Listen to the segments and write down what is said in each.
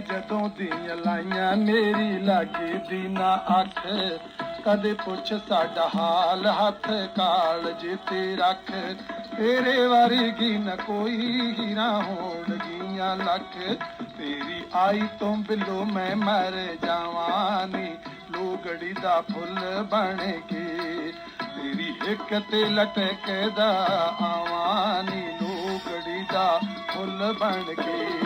ਜਦੋਂ ਦੀਆਂ ਲਾਈਆਂ ਮੇਰੀ ਲਾਗੇ ਦੀ ਨਾ ਅੱਖ, ਕਦੇ ਪੁੱਛ ਸਾਡਾ ਹਾਲ, ਹੱਥ ਕਾਲਜ ਤੇ ਰੱਖ। ਤੇਰੇ ਵਰਗੀ ਨਾ ਕੋਈ ਹੀਰਾ ਹੋਣਗੀਆਂ ਲੱਖ। ਤੇਰੀ ਆਈ ਤੋਂ ਬਿੱਲੋ ਮੈਂ ਮਰ ਜਾਵਾਂ ਨੀ, ਲੋਗੜੀ ਦਾ ਫੁੱਲ ਬਣ ਕੇ। ਤੇਰੀ ਇੱਕ ਤੇ ਲਟਕਦਾ ਆਵਾਂ ਨੀ, ਲੋਗੜੀ ਦਾ ਫੁੱਲ ਬਣ ਕੇ।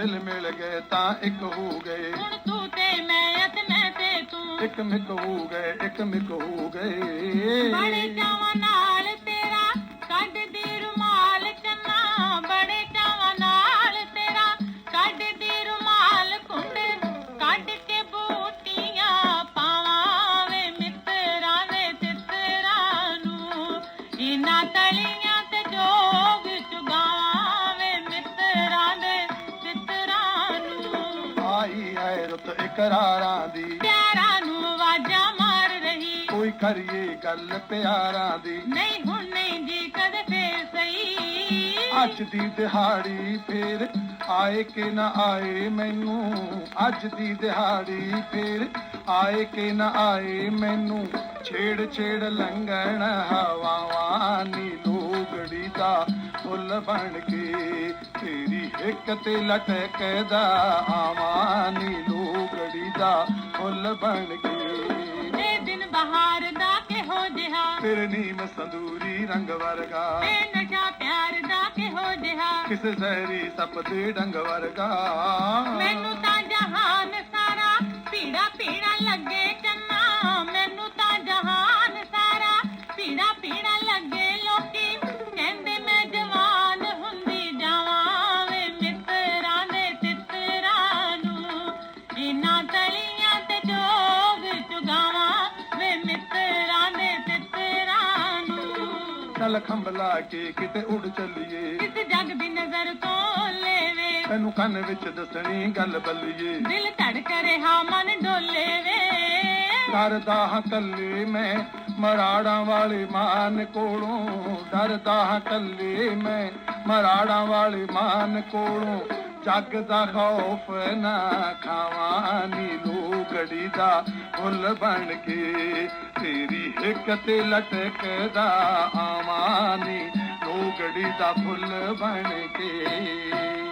ਦਿਲ ਮਿਲ ਗਏ ਤਾਂ ਇੱਕ ਹੋ ਗਏ। ਹੁਣ ਤੂੰ ਤੇ ਮੈਂ ਅਤੇ ਮੈਂ ਤੇ ਤੂੰ। ਇੱਕ ਮਿਕ ਹੋ ਗਏ ਇੱਕ ਮਿਕ ਹੋ ਗਏ। ਬੜੇ ਚਾਵਾਂ ਨਾਲ ਰੁੱਤ ਇਕਰਾਰਾਂ ਦੀ। ਪਿਆਰਾਂ ਨੂੰ ਆਵਾਜ਼ਾਂ ਮਾਰ ਰਹੀ। ਕੋਈ ਕਰੀਏ ਗੱਲ ਪਿਆਰਾਂ ਦੀ। ਨਹੀਂ ਹੁਣ ਨਹੀਂ ਜੀ ਕਦੇ ਫੇਰ ਸਹੀ। ਅੱਜ ਦੀ ਦਿਹਾੜੀ ਫੇਰ ਆਏ ਕਿ ਨਾ ਆਏ ਮੈਨੂੰ। ਅੱਜ ਦੀ ਦਿਹਾੜੀ ਫੇਰ ਆਏ ਕਿ ਨਾ ਆਏ ਮੈਨੂੰ। ਛੇੜ ਛੇੜ ਲੰਘਣ ਹਵਾਵਾਂ ਬਣ ਕੇ ਤੇਰੀ ਹਿੱਕ ਤੇ ਲਟਕਦਾ ਆਵਾਂ ਨੀ ਲੋਗੜੀ ਦਾ ਫੁੱਲ ਬਣ ਕੇ। ਇਹ ਦਿਨ ਬਹਾਰ ਦਾ ਕਿਹੋ ਜਿਹਾ? ਤੇਰੇ ਨੀਮ ਸੰਦੂਰੀ ਰੰਗ ਵਰਗਾ। ਇਹ ਨਸ਼ਾ ਪਿਆਰ ਦਾ ਕਿਹੋ ਜਿਹਾ? ਕਿਸੇ ਜ਼ਹਿਰੀ ਸੱਪ ਦੇ ਡੰਗ ਵਰਗਾ। ਮੈਨੂੰ ਤਾਂ ਜਹਾਨ ਸਾਰਾ ਪੀੜਾ ਪੀੜਾ ਲੱਗੇ। ਨੂੰ ਚੱਲ ਖੰਭਲਾ ਕੇ ਕਿਤੇ ਉੱਡ ਚੱਲੀਏ। ਇਸ ਜੱਗ ਦੀ ਨਜ਼ਰ ਤੋਂ ਲੈਵੇ। ਤੈਨੂੰ ਕੰਨ ਵਿੱਚ ਦੱਸਣੀ ਗੱਲ ਬੱਲੀਏ। ਦਿਲ ਧੜਕ ਰਿਹਾ ਮਨ ਡੋਲੇ ਵੇ ਡਰਦਾ ਹਾਂ ਕੱਲੇ ਮੈਂ ਮਰਾੜਾਂ ਵਾਲੇ ਮਾਨ ਕੋਲੋਂ। ਡਰਦਾ ਹਾਂ ਕੱਲੇ ਮੈਂ ਮਰਾੜਾਂ ਵਾਲੇ ਮਾਨ ਕੋਲੋਂ। ਜੱਗ ਦਾ ਖੌਫ ਨਾ ਖਾਵਾਂ ਨੀ ਲੋਗੜੀ ਦਾ ਫੁੱਲ ਬਣ ਕੇ। ਤੇਰੀ ਹਿੱਕ ਤੇ ਲਟਕਦਾ ਆਵਾਂ ਨੀ ਲੋਗੜੀ ਦਾ ਫੁੱਲ ਬਣ ਕੇ।